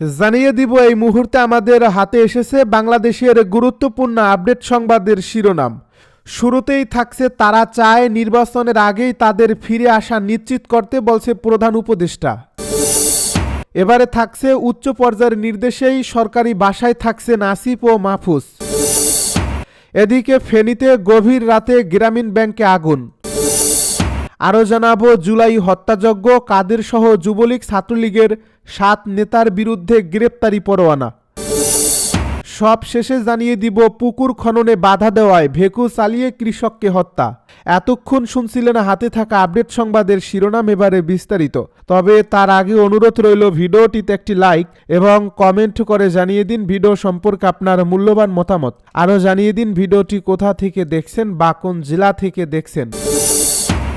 জানিয়ে দিব, এই মুহূর্তে আমাদের হাতে এসেছে বাংলাদেশের গুরুত্বপূর্ণ আপডেট সংবাদের শিরোনাম। শুরুতেই থাকছে, তারা চায় নির্বাচনের আগেই তাদের ফিরে আসা নিশ্চিত করতে বলছে প্রধান উপদেষ্টা। এবারে থাকছে উচ্চ পর্যায়ের নির্দেশেই সরকারি বাসায় থাকছে নাসিফ ও মাহফুজ। এদিকে ফেনীতে গভীর রাতে গ্রামীণ ব্যাংকে আগুন। আরও জানাব, জুলাই হত্যাযজ্ঞ কাদের সহ যুবলীগ ছাত্রলীগের সাত নেতার বিরুদ্ধে গ্রেপ্তারি পরোয়ানা। সব শেষে জানিয়ে দিব, পুকুর খননে বাধা দেওয়ায় ভেকু চালিয়ে কৃষককে হত্যা। এতক্ষণ শুনছিলেন হাতে থাকা আপডেট সংবাদের শিরোনাম এবারে বিস্তারিত। তবে তার আগে অনুরোধ রইল ভিডিওটিতে একটি লাইক এবং কমেন্ট করে জানিয়ে দিন ভিডিও সম্পর্কে আপনার মূল্যবান মতামত। আরও জানিয়ে দিন ভিডিওটি কোথা থেকে দেখছেন বা কোন জেলা থেকে দেখছেন।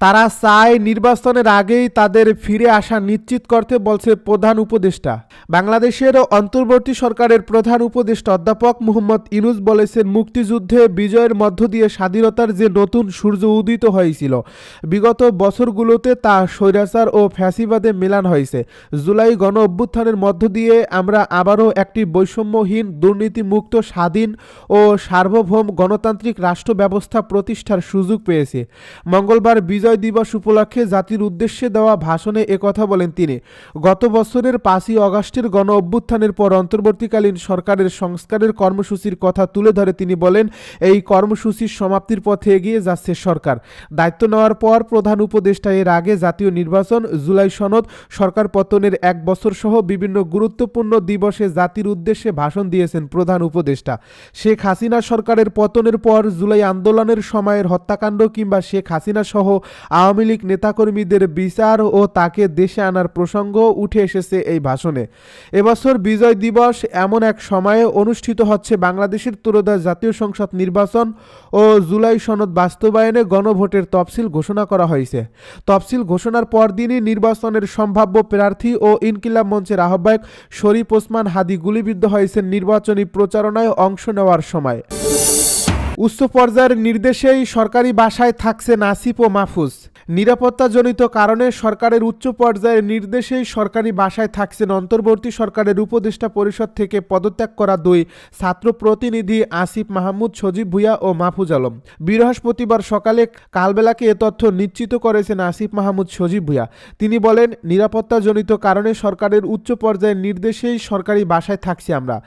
তারা চায় নির্বাচনের আগেই তাদের ফিরে আসা নিশ্চিত করতে বলছে প্রধান উপদেষ্টা। বাংলাদেশের অন্তর্বর্তী সরকারের প্রধান উপদেষ্টা অধ্যাপক মোহাম্মদ ইনুজ বলেছেন, মুক্তিযুদ্ধে বিজয়ের মধ্য দিয়ে স্বাধীনতার যে নতুন সূর্য উদিত হয়েছিল, বিগত বছরগুলোতে তা স্বৈরাচার ও ফ্যাসিবাদে মেলান হয়েছে। জুলাই গণ অভ্যুত্থানের মধ্য দিয়ে আমরা আবারও একটি বৈষম্যহীন, দুর্নীতিমুক্ত, স্বাধীন ও সার্বভৌম গণতান্ত্রিক রাষ্ট্র ব্যবস্থা প্রতিষ্ঠার সুযোগ পেয়েছি। মঙ্গলবার বিজয় দিবস উপলক্ষে জাতির উদ্দেশ্যে দেওয়া ভাষণে একথা বলেন তিনি। গত বছরের পাঁচই অগাস্টের গণ অভ্যুত্থানের পর অন্তর্বর্তীকালীন সরকারের সংস্কারের কর্মসূচির কথা তুলে ধরে তিনি বলেন, এই কর্মসূচির সমাপ্তির পথে এগিয়ে যাচ্ছে সরকার। দায়িত্ব নেওয়ার পর প্রধান উপদেষ্টা এর আগে জাতীয় নির্বাচন, জুলাই সনদ, সরকার পতনের এক বছর সহ বিভিন্ন গুরুত্বপূর্ণ দিবসে জাতির উদ্দেশ্যে ভাষণ দিয়েছেন প্রধান উপদেষ্টা। শেখ হাসিনা সরকারের পতনের পর জুলাই আন্দোলনের সময়ের হত্যাকাণ্ড কিংবা শেখ হাসিনা সহ আওয়ামী লীগ নেতাকর্মীদের বিচার ও তাকে দেশে আনার প্রসঙ্গ উঠে এসেছে এই ভাষণে। এবছর বিজয় দিবস এমন এক সময়ে অনুষ্ঠিত হচ্ছে বাংলাদেশের ত্রয়োদশ জাতীয় সংসদ নির্বাচন ও জুলাই সনদ বাস্তবায়নে গণভোটের তফসিল ঘোষণা করা হয়েছে। তফসিল ঘোষণার পরদিনই নির্বাচনের সম্ভাব্য প্রার্থী ও ইনকিলাব মঞ্চের আহ্বায়ক শরীফ ওসমান হাদি গুলিবিদ্ধ হয়েছেন নির্বাচনী প্রচারণায় অংশ নেওয়ার সময়। উচ্চ পর্যায়ের নির্দেশেই সরকারি বাসায় থাকছে নাসিফ ও মাহফুজ। নিরাপত্তাজনিত কারণে সরকারের উচ্চ পর্যায়ের নির্দেশেই সরকারি বাসায় থাকছেন অন্তর্বর্তী সরকারের উপদেষ্টা পরিষদ থেকে পদত্যাগ করা দুই ছাত্র প্রতিনিধি আসিফ মাহমুদ, সজীব ভুইয়া ও মাহফুজ আলম। বৃহস্পতিবার সকালে কালবেলাকে এ তথ্য নিশ্চিত করেছেন আসিফ মাহমুদ, সজীব ভুইয়া। তিনি বলেন, নিরাপত্তাজনিত কারণে সরকারের উচ্চ পর্যায়ের নির্দেশেই সরকারি বাসায় থাকছি আমরা।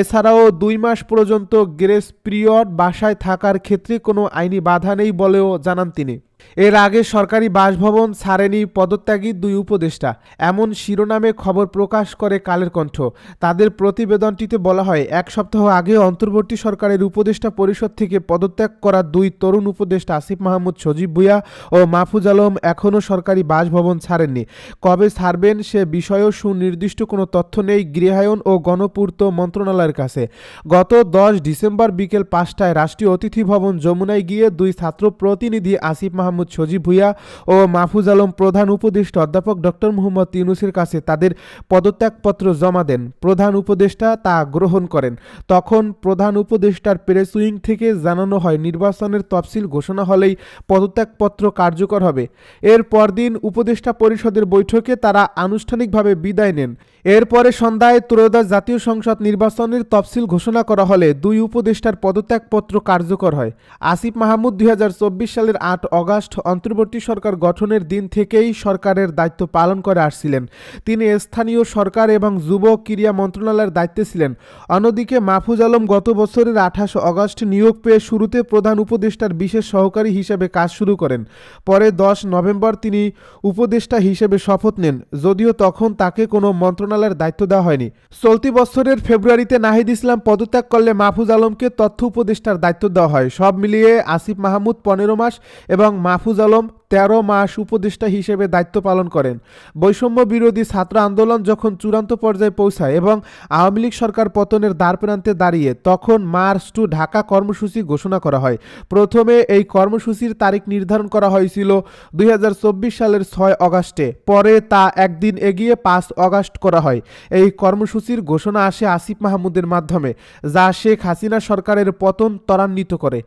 এছাড়াও দুই মাস পর্যন্ত গ্রেস পিরিয়ড বাসায় থাকার ক্ষেত্রে কোনো আইনি বাধা নেই বলেও জানান তিনি। এর আগে সরকারি বাসভবন ছাড়েনি পদত্যাগী দুই উপদেষ্টা। এমন শিরোনামে খবর প্রকাশ করে কালের কণ্ঠ। তাদের প্রতিবেদনটিতে বলা হয়, এক সপ্তাহ আগে অন্তর্বর্তী সরকারের উপদেষ্টা পরিষদ থেকে পদত্যাগ করা দুই তরুণ উপদেষ্টা আসিফ মাহমুদ, সজীব ভুইয়া ও মাহফুজ আলম এখনও সরকারি বাসভবন ছাড়েননি। কবে ছাড়বেন সে বিষয়েও সুনির্দিষ্ট কোনো তথ্য নেই গৃহায়ন ও গণপূর্ত মন্ত্রণালয়ের কাছে। গত দশ ডিসেম্বর বিকেল পাঁচটায় রাষ্ট্রীয় অতিথি ভবন যমুনায় গিয়ে দুই ছাত্র প্রতিনিধি আসিফ মাহমুদ সজীব ভুইয়া ও মাহফুজ আলম প্রধান উপদেষ্টা অধ্যাপক ডক্টর মোহাম্মদ ইউনুসের কাছে তাদের পদত্যাগপত্র জমা দেন। প্রধান উপদেষ্টা তা গ্রহণ করেন। তখন প্রধান উপদেষ্টার প্রেস উইং থেকে জানানো হয়, নির্বাচনের তফসিল ঘোষণা হলেই পদত্যাগপত্র কার্যকর হবে। এর পরদিন উপদেষ্টা পরিষদের বৈঠকে তারা আনুষ্ঠানিকভাবে বিদায় নেন। এরপরে সন্ধ্যায় ত্রয়োদশ জাতীয় সংসদ নির্বাচনের তফসিল ঘোষণা করা হলে দুই উপদেষ্টার পদত্যাগপত্র কার্যকর হয়। আসিফ মাহমুদ দুই হাজার চব্বিশ সালের আট অগাস্ট অন্তর্বর্তী সরকার গঠনের দিন থেকেই সরকারের দায়িত্ব পালন করে আসছিলেন। তিনি স্থানীয় সরকার এবং যুব ক্রীড়া মন্ত্রণালয়ের দায়িত্বে ছিলেন। অন্যদিকে মাহফুজ আলম গত বছরের আঠাশ অগাস্ট নিয়োগ পেয়ে শুরুতে প্রধান উপদেষ্টার বিশেষ সহকারী হিসেবে কাজ শুরু করেন। পরে দশ নভেম্বর তিনি উপদেষ্টা হিসেবে শপথ নেন। যদিও তখন তাকে কোনো মন্ত্রণালয়ের দায়িত্ব দেওয়া হয়নি। চলতি বছরের ফেব্রুয়ারিতে নাহিদ ইসলাম পদত্যাগ করলে মাহফুজ আলমকে তথ্য উপদেষ্টার দায়িত্ব দেওয়া হয়। সব মিলিয়ে আসিফ মাহমুদ পনেরো মাস এবং মাহফুজ আলম তেরো মাস উপদেষ্টা হিসেবে দায়িত্ব পালন করেন। বৈষম্য বিরোধী ছাত্র আন্দোলন যখন চূড়ান্ত পর্যায়ে পৌঁছায় এবং আওয়ামী লীগ সরকার পতনের দ্বারপ্রান্তে দাঁড়িয়ে, তখন মার্চ টু ঢাকা কর্মসূচি ঘোষণা করা হয়। প্রথমে এই কর্মসূচির তারিখ নির্ধারণ করা হয়েছিল দুই হাজার চব্বিশ সালের ছয় অগাস্টে। পরে তা একদিন এগিয়ে পাঁচ অগাস্ট করা হয়। এই কর্মসূচির ঘোষণা আসে আসিফ মাহমুদের মাধ্যমে, যা শেখ হাসিনা সরকারের পতন ত্বরান্বিত করে।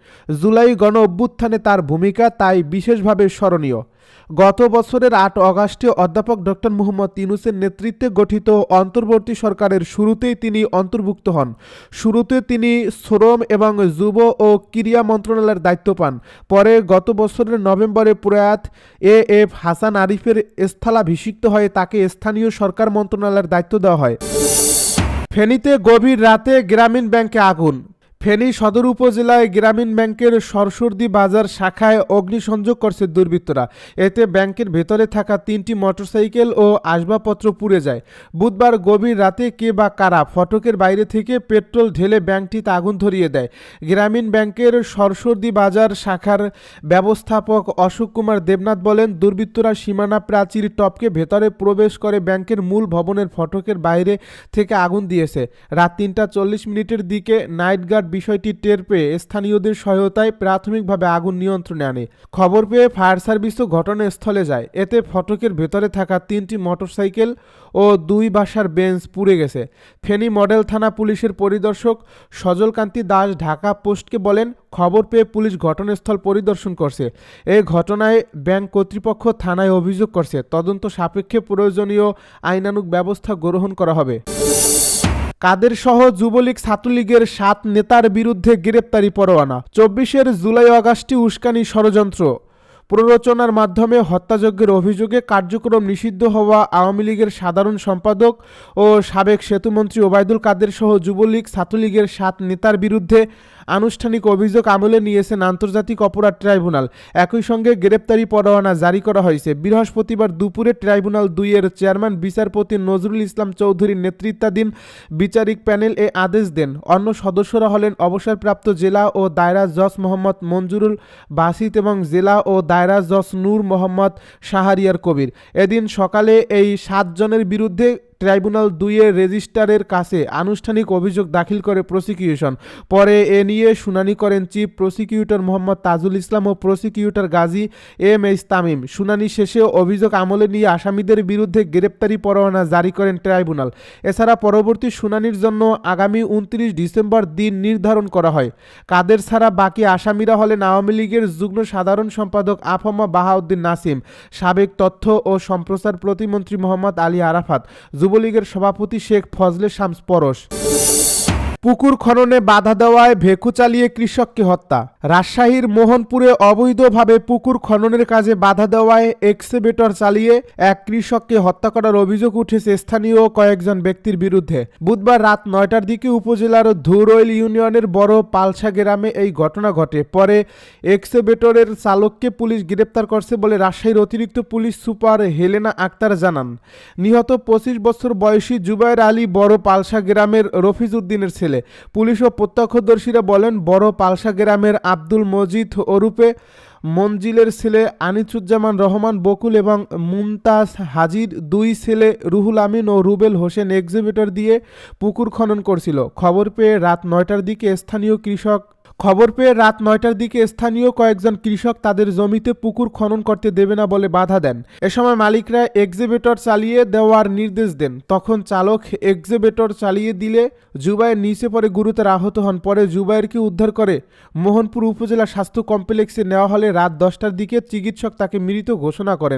জুলাই গণ অভ্যুত্থানে তার ভূমিকা তাই বিশেষভাবে স্মরণীয়। গত বছরের আট অগাস্টে অধ্যাপক ডক্টর মুহম্মদ ইউনুসের নেতৃত্বে গঠিত অন্তর্বর্তী সরকারের শুরুতেই তিনি অন্তর্ভুক্ত হন। শুরুতে তিনি শ্রম এবং যুব ও ক্রীড়া মন্ত্রণালয়ের দায়িত্ব পান। পরে গত বছরের নভেম্বরে প্রয়াত এ এফ হাসান আরিফের স্থলাভিষিক্ত হয়ে তাকে স্থানীয় সরকার মন্ত্রণালয়ের দায়িত্ব দেওয়া হয়। ফেনীতে গভীর রাতে গ্রামীণ ব্যাংকে আগুন। ফেনী সদর উপজেলায় গ্রামীণ ব্যাংকের সরসর্দি বাজার শাখায় অগ্নিসংযোগ করছে দুর্বৃত্তরা। এতে ব্যাংকের ভেতরে থাকা তিনটি মোটরসাইকেল ও আসবাবপত্র পুড়ে যায়। বুধবার গভীর রাতে কে বা কারা ফটকের বাইরে থেকে পেট্রোল ঢেলে ব্যাংকটিতে আগুন ধরিয়ে দেয়। গ্রামীণ ব্যাংকের সরসর্দি বাজার শাখার ব্যবস্থাপক অশোক কুমার দেবনাথ বলেন, দুর্বৃত্তরা সীমানা প্রাচীর টপকে ভেতরে প্রবেশ করে ব্যাংকের মূল ভবনের ফটকের বাইরে থেকে আগুন দিয়েছে। রাত তিনটা চল্লিশ মিনিটের দিকে নাইট গার্ড বিষয়টি টের পেয়ে স্থানীয়দের সহায়তায় প্রাথমিকভাবে আগুন নিয়ন্ত্রণে আনে। খবর পেয়ে ফায়ার সার্ভিসও ঘটনাস্থলে যায়। এতে ফটকের ভেতরে থাকা তিনটি মোটরসাইকেল ও দুই বাসার বেঞ্চ পুড়ে গেছে। ফেনী মডেল থানা পুলিশের পরিদর্শক সজলকান্তি দাস ঢাকা পোস্টকে বলেন, খবর পেয়ে পুলিশ ঘটনাস্থল পরিদর্শন করছে। এই ঘটনায় ব্যাংক কর্তৃপক্ষ থানায় অভিযোগ করছে। তদন্ত সাপেক্ষে প্রয়োজনীয় আইনানুগ ব্যবস্থা গ্রহণ করা হবে। কাদের সহ যুবলীগ ছাত্রলীগের সাত নেতার বিরুদ্ধে গ্রেপ্তারি পরোয়ানা। চব্বিশের জুলাই আগস্টে উস্কানি ষড়যন্ত্র। প্ররোচনার মাধ্যমে হত্যাযজ্ঞের অভিযোগে কার্যক্রম নিষিদ্ধ হওয়া আওয়ামী লীগের সাধারণ সম্পাদক ও সাবেক সেতুমন্ত্রী ওবায়দুল কাদের সহ যুবলীগ ছাত্রলীগের সাত নেতার বিরুদ্ধে আনুষ্ঠানিক অভিযোগ আমলে নিয়েছেন আন্তর্জাতিক অপরাধ ট্রাইব্যুনাল। একই সঙ্গে গ্রেপ্তারি পরোয়ানা জারি করা হয়েছে। বৃহস্পতিবার দুপুরে ট্রাইব্যুনাল দুইয়ের চেয়ারম্যান, বিচারপতি নজরুল ইসলাম চৌধুরীর নেতৃত্বাধীন বিচারিক প্যানেল এ আদেশ দেন। অন্য সদস্যরা হলেন অবসরপ্রাপ্ত জেলা ও দায়রা জজ মোহাম্মদ মঞ্জুরুল বাসিত এবং জেলা ও দায়রা জজ নূর মোহাম্মদ শাহারিয়ার কবির। এদিন সকালে এই সাতজনের বিরুদ্ধে ট্রাইব্যুনাল দুইয়ের রেজিস্ট্রারের কাছে আনুষ্ঠানিক অভিযোগ দাখিল করে প্রসিকিউশন। পরে এ নিয়ে শুনানি করেন চিফ প্রসিকিউটর মোহাম্মদ তাজুল ইসলাম ও prosecutor Gazi M H Tamim. শুনানি শেষে অভিযোগ আমলে নিয়ে আসামিদের বিরুদ্ধে গ্রেপ্তারি পরোয়ানা জারি করেন ট্রাইব্যুনাল। এছাড়া পরবর্তী শুনানির জন্য আগামী উনত্রিশ ডিসেম্বর দিন নির্ধারণ করা হয়। কাদের ছাড়া বাকি আসামিরা হলেন আওয়ামী লীগের যুগ্ম সাধারণ সম্পাদক আফমা বাহাউদ্দিন নাসিম, সাবেক তথ্য ও সম্প্রচার প্রতিমন্ত্রী মোহাম্মদ আলী আরাফাত যুবলীগের সভাপতি শেখ ফজলে শামস পরশ। পুকুর খননে বাধা দেওয়ায় ভেকু চালিয়ে কৃষককে হত্যা। রাজশাহীর মোহনপুরে অবৈধভাবে পুকুর খননের কাজে বাধা দেওয়ায় এক্সেবেটর চালিয়ে এক কৃষককে হত্যা করার অভিযোগ উঠেছে স্থানীয় কয়েকজন ব্যক্তির বিরুদ্ধে। বুধবার রাত নয়টার দিকে উপজেলার ধুরৈল ইউনিয়নের বড় পালসা গ্রামে এই ঘটনা ঘটে। পরে এক্সেবেটরের চালককে পুলিশ গ্রেপ্তার করছে বলে রাজশাহীর অতিরিক্ত পুলিশ সুপার হেলেনা আক্তার জানান। নিহত পঁচিশ বছর বয়সী জুবাইর আলী বড় পালসা গ্রামের রফিজ উদ্দিনের ছেলে। পুলিশ ও প্রত্যক্ষদর্শীরা বলেন, বড় পালসা গ্রামের আব্দুল মজিদ ওরূপে মঞ্জিলের ছেলে আনিসুজ্জামান রহমান, বকুল এবং মুমতাজ হাজির দুই ছেলে রুহুল আমিন ও রুবেল হোসেন এক্সিবিটর দিয়ে পুকুর খনন করছিল। খবর পেয়ে রাত নয়টার দিকে স্থানীয় কৃষক খবর পেয়ে রাত নয়টার দিকে স্থানীয় কয়েকজন কৃষক তাদের জমিতে পুকুর খনন করতে দেবে না বলে বাধা দেন। এ সময় মালিকরা এক্সিবিটর চালিয়ে দেওয়ার নির্দেশ দেন। তখন চালক এক্সিবিটর চালিয়ে দিলে জুবাইয়ের নিচে পড়ে গুরুতর আহত হন। পরে জুবাইরকে উদ্ধার করে মোহনপুর উপজেলা স্বাস্থ্য কমপ্লেক্সে নেওয়া হলে রাত দশটার দিকে চিকিৎসক তাকে মৃত ঘোষণা করেন।